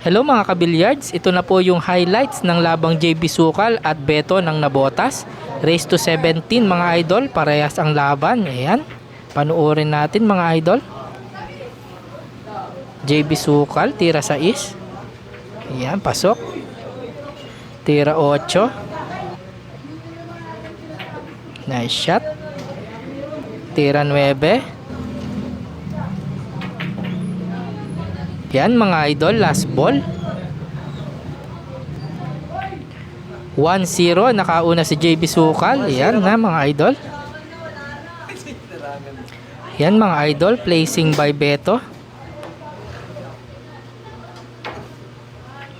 Hello mga kabilyards, ito na po yung highlights ng labang JB Sukal at Beto ng Nabotas. Race to 17 mga idol, parehas ang laban. Ayan, panuorin natin mga idol. JB Sukal, tira sa is. Ayan, pasok. Tira 8. Nice shot. Tira 9. Yan mga idol, last ball. 1-0, nakauna si JB Sukal. Yan na mga idol. Yan mga idol, placing by Beto.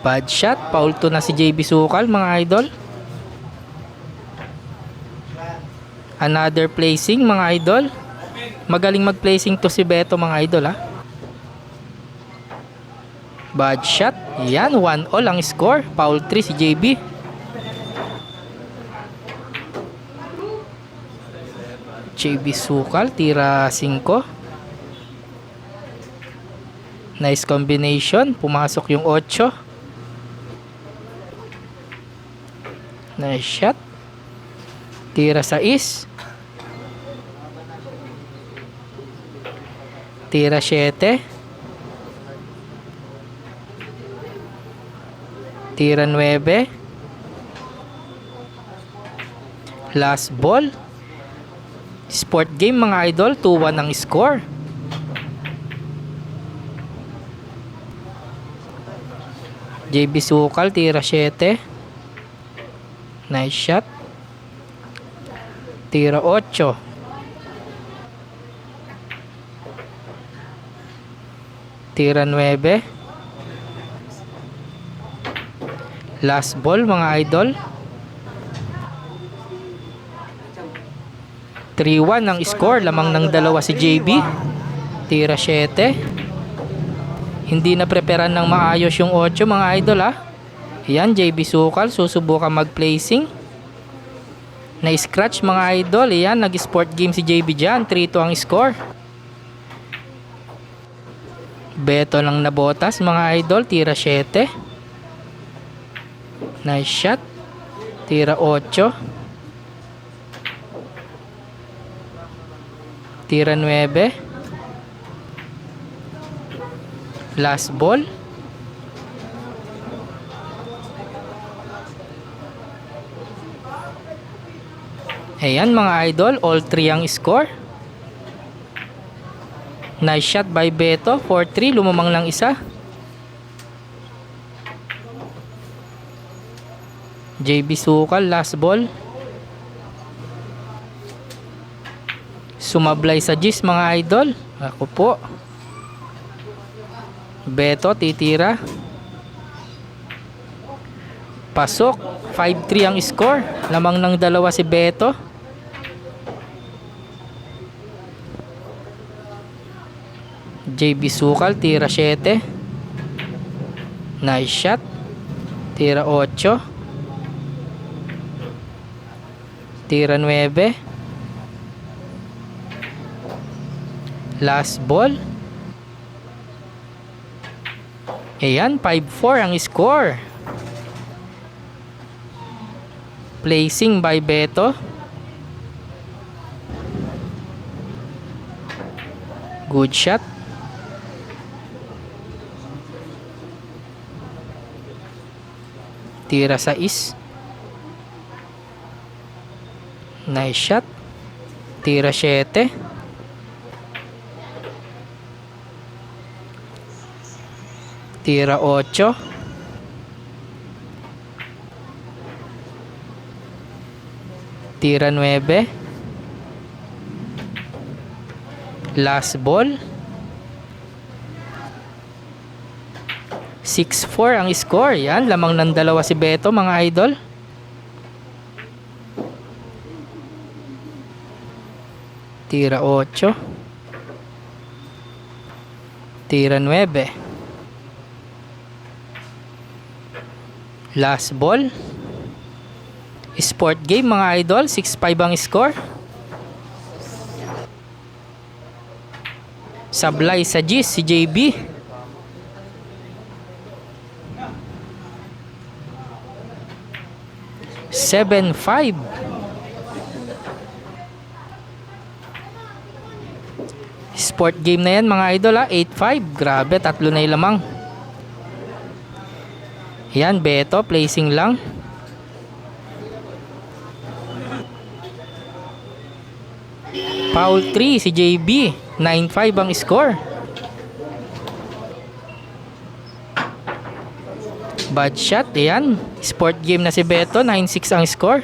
Bad shot, foul to na si JB Sukal mga idol. Another placing mga idol. Magaling mag-placing to si Beto mga idol ha. Bad shot. Yan, 1 all ang score. Foul 3 si JB. JB Sukal, tira 5. Nice combination. Pumasok yung 8. Nice shot. Tira 6. Tira 7. Tira 9. Last ball. Sport game mga idol. 2-1 ang score. JB Sukal, tira 7. Nice shot. Tira 8. Tira 9. Last ball mga idol. 3-1 ang score. Lamang ng dalawa si JB. Tira 7. Hindi na preparan ng maayos yung 8 mga idol ha. Yan, JB Sukal. Susubukan mag-placing. Na-scratch mga idol. Yan, nag-sport game si JB dyan. 3-2 ang score. Beto lang nabotas mga idol. Tira 7. Nice shot. Tira 8. Tira 9. Last ball. Ayan mga idol, all 3 ang score. Nice shot by Beto, 4-3, lumamang lang isa. JB Sukal, last ball. Sumablay sa Gis mga idol. Ako po. Beto, titira. Pasok. 5-3 ang score. Lamang ng dalawa si Beto. JB Sukal, tira 7. Nice shot. Tira 8. Tira 9. Last ball. Ayan, 5-4 ang score. Placing by Beto. Good shot. Tira sa is. Nice shot. Tira 7. Tira 8. Tira 9. Last ball. 6-4 ang score. Yan, lamang ng dalawa si Beto mga idol. Tira 8. Tira 9. Last ball. Sport game mga idol. 6-5 ang score. Sablay sa Gis si JB. Seven five. Sport game na yan mga idol ha. 8-5. Grabe, tatlo na yung lamang. Yan, Beto. Placing lang. Foul 3 si JB. 9-5 ang score. Bad shot. Yan. Sport game na si Beto. 9-6 ang score.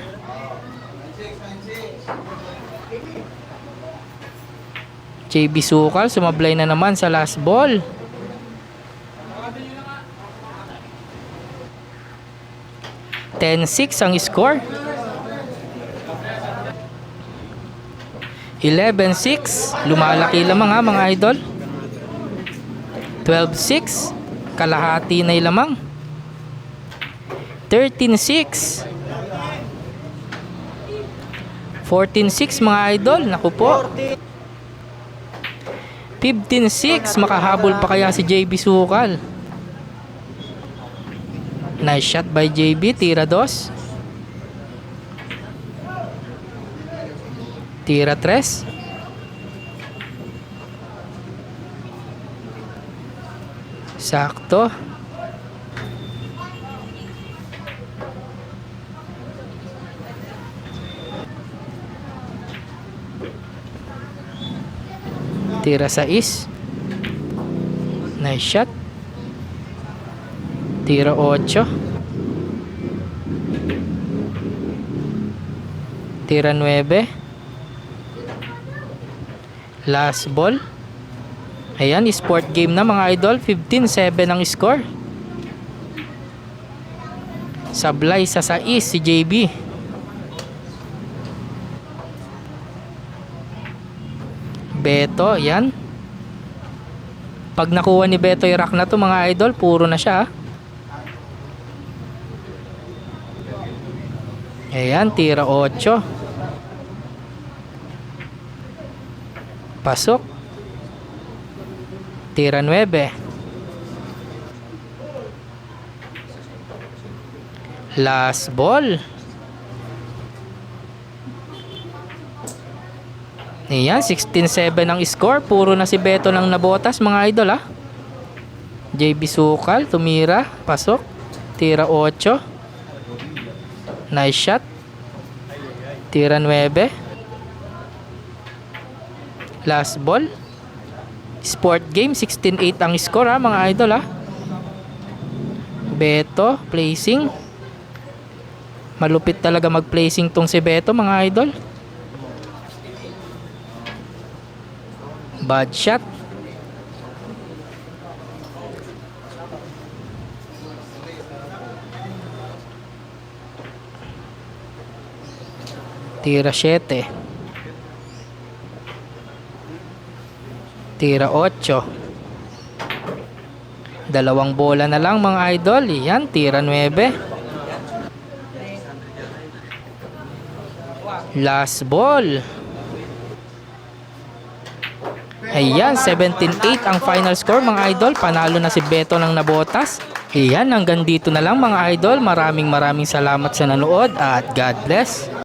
JB Sukal sumablay na naman sa last ball. Ten six ang score. 11-6. Lumalaki lamang ha mga idol. 12-6. Kalahati na lamang. 13-6. 14-6 mga idol. Naku po. 15-6. Makahabol pa kaya si JB Sukal. Nice shot by JB. Tira dos. Tira tres. Sakto. Tira sa is. Nice shot. Tira 8. Tira 9. Last ball. Ayan, sport game na mga idol. 15-7 ang score. Sablay sa sais si JB. Beto, yan. Pag nakuha ni Beto yung rack na to mga idol, puro na siya. ah. Ayan, tira 8. Pasok. Tira 9. Last ball. Ayan, 16-7 ang score. Puro na si Beto lang nabotas mga idol ah. JB Sukal, tumira, pasok. Tira 8. Nice shot. Tira 9. Last ball. Sport game, 16-8 ang score ha mga idol ha. Beto, placing. Malupit talaga mag-placing tong si Beto mga idol. Bad shot. Tira 7. Tira 8. Dalawang bola na lang mga idol. Yan, tira 9. Last ball. Ayan, 17-8 ang final score mga idol. Panalo na si Beto ng nabotas. Ayan, hanggang dito na lang mga idol. Maraming maraming salamat sa nanood at God bless.